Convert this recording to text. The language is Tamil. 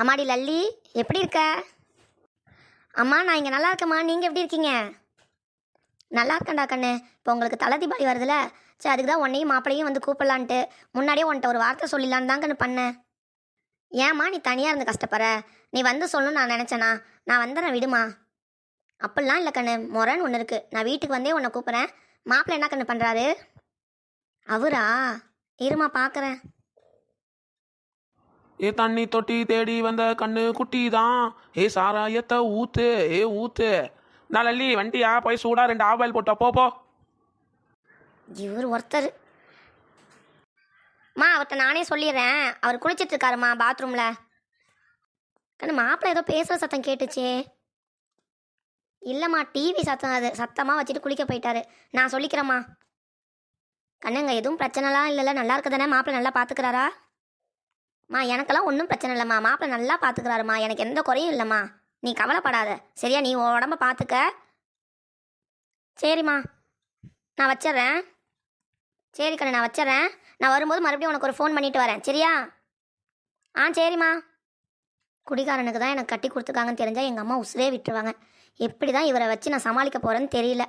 அம்மாடி லல்லி எப்படி இருக்க? அம்மா நான் இங்கே நல்லா இருக்கேம்மா. நீங்கள் எப்படி இருக்கீங்க? நல்லா இருக்கேன்டா கண்ணு. இப்போ உங்களுக்கு தலை தீபாவளி வருதுல. சரி அதுக்கு தான் உன்னையும் மாப்பிளையும் வந்து கூப்பிடலான்ட்டு முன்னாடியே உன்ட்ட ஒரு வார்த்தை சொல்லிடலான்னு தான் கண்ணு பண்ணேன். ஏம்மா நீ தனியாக இருந்து கஷ்டப்படுற? நீ வந்து சொல்லணும்னு நான் நினச்சேனா? நான் வந்துடுறேன் விடுமா? அப்படிலாம் இல்லை கண்ணு. முறைன்னு ஒன்று இருக்குது நான் வீட்டுக்கு வந்தே உன்னை கூப்பிட்றேன். மாப்பிள்ளை என்ன கண்ணு பண்ணுறாரு அவரா? இருமா பார்க்குறேன் ஏ தண்ணி தொட்டி தேடி வந்த கண்ணு குட்டி தான் ஏ சாராயத்தை ஊத்து ஏ ஊத்து. நான் வண்டியா? போய் சூடா ரெண்டு ஆவாயில் போட்டோ போ போ. இவர் ஒருத்தர். மா அவர்கிட்ட நானே சொல்லிடுறேன். அவர் குளிச்சிட்டு இருக்காருமா பாத்ரூமில். கண்ணு மாப்பிள்ளை ஏதோ பேசுகிற சத்தம் கேட்டுச்சே. இல்லைம்மா டிவி சத்தம் அது. சத்தமாக வச்சுட்டு குளிக்க போயிட்டாரு. நான் சொல்லிக்கிறேம்மா. கண்ணுங்க எதுவும் பிரச்சனைலாம் இல்லைல்ல. நல்லா இருக்குதானே? மாப்பிள்ளை நல்லா பார்த்துக்கிறாரா மா எனக்கெல்லாம் ஒன்றும் பிரச்சனை இல்லைம்மா. மாப்பிள்ளை நல்லா பார்த்துக்கிறாருமா எனக்கு எந்த குறையும் இல்லைம்மா. நீ கவலைப்படாத. சரியா? நீ உன் உடம்ப பார்த்துக்க சரிம்மா. நான் வச்சிட்றேன். சரி கண்ணு நான் வச்சிட்றேன். நான் வரும்போது மறுபடியும் உனக்கு ஒரு ஃபோன் பண்ணிட்டு வரேன். சரியா? ஆ சரிம்மா. குடிகாரனுக்கு தான் எனக்கு கட்டி கொடுத்துருக்காங்கன்னு தெரிஞ்சால் எங்கள் அம்மா உசுரே விட்டுருவாங்க. எப்படி தான் இவரை வச்சு நான் சமாளிக்க போகிறேன்னு தெரியல.